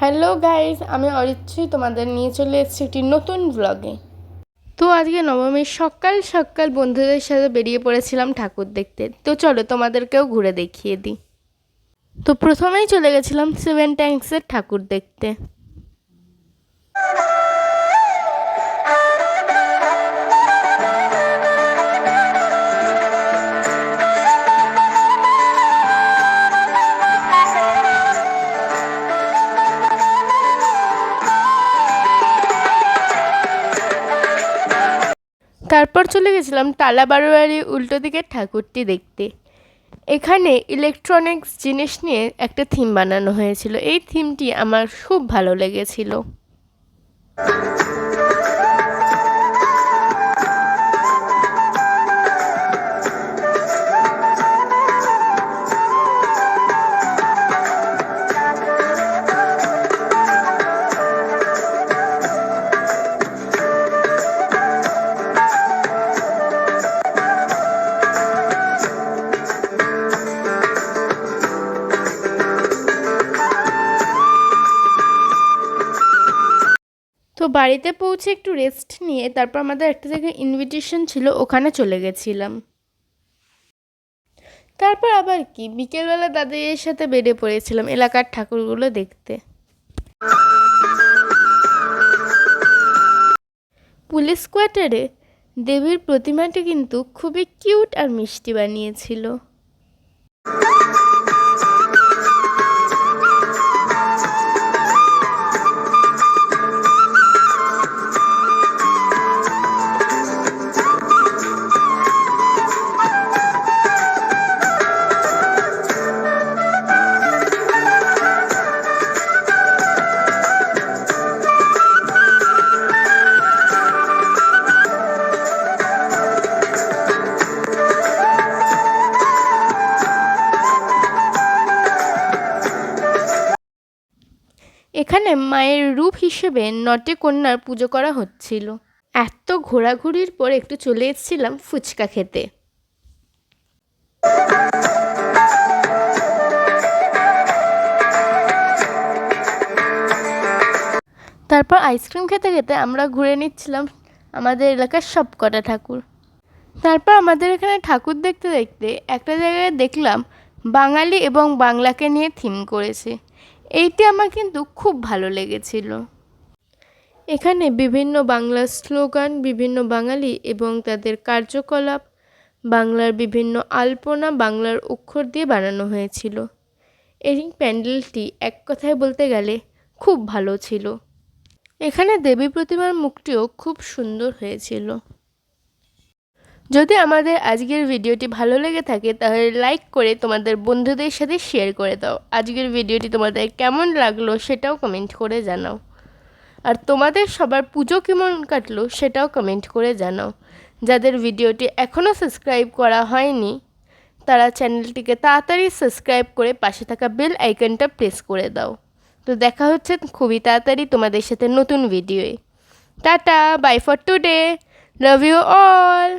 Hello guys আমি অরিত্রী তোমাদের নিয়ে চলে এসেছি একটি নতুন ব্লগে তো আজকে নবমীর সকাল সকাল বন্ধুদের সাথে বেরিয়ে পড়েছিলাম ঠাকুর দেখতে। তো চলো তোমাদেরকেও ঘুরে দেখিয়ে দিই। তো প্রথমেই চলে গেছিলাম সেভেন ট্যাঙ্কসের ঠাকুর দেখতে। তারপর চলে গেছিলাম টালা বারোয়ারি উল্টো দিকের ঠাকুরটি দেখতে। এখানে ইলেকট্রনিক্স জিনিস নিয়ে একটা থিম বানানো হয়েছিল। এই থিমটি আমার খুব ভালো লেগেছিল। তো বাড়িতে পৌঁছে একটু রেস্ট নিয়ে তারপর আমাদের একটা জায়গায় ইনভিটেশন ছিল, ওখানে চলে গেছিলাম। তারপর আবার কি? বিকেলবেলা দাদাইয়ের সাথে বেড়ে পড়েছিলাম এলাকার ঠাকুরগুলো দেখতে। পুলিশ কোয়ার্টারে দেবীর প্রতিমাটি কিন্তু খুবই কিউট আর মিষ্টি বানিয়েছিল। এখানে মায়ের রূপ হিসেবে নটে কন্যার পুজো করা হচ্ছিল। এত ঘোরাঘুরির পর একটু চলে এসেছিলাম ফুচকা খেতে। তারপর আইসক্রিম খেতে খেতে আমরা ঘুরে নিচ্ছিলাম আমাদের এলাকার সব কটা ঠাকুর। তারপর আমাদের এখানে ঠাকুর দেখতে দেখতে একটা জায়গায় দেখলাম বাঙালি এবং বাংলাকে নিয়ে থিম করেছে। এইটি আমার কিন্তু খুব ভালো লেগেছিল। এখানে বিভিন্ন বাংলার স্লোগান, বিভিন্ন বাঙালি এবং তাদের কার্যকলাপ, বাংলার বিভিন্ন আলপনা, বাংলার অক্ষর দিয়ে বানানো হয়েছিল। এই প্যান্ডেলটি এক কথায় বলতে গেলে খুব ভালো ছিল। এখানে দেবী প্রতিমার মুখটিও খুব সুন্দর হয়েছিল। যদি আমাদের আজকের ভিডিওটি ভালো লেগে থাকে, তাহলে লাইক করে তোমাদের বন্ধুদের সাথে শেয়ার করে দাও। আজকের ভিডিওটি তোমাদের কেমন লাগল সেটাও কমেন্ট করে জানাও। আর তোমাদের সবার পুজো কেমন কাটলো সেটাও কমেন্ট করে জানাও। যাদের ভিডিওটি এখনও সাবস্ক্রাইব করা হয়নি, তারা চ্যানেলটিকে তাড়াতাড়ি সাবস্ক্রাইব করে পাশে থাকা বেল আইকনটা প্রেস করে দাও। তো দেখা হচ্ছে খুবই তাড়াতাড়ি তোমাদের সাথে নতুন ভিডিওয়ে tata bye for today love you all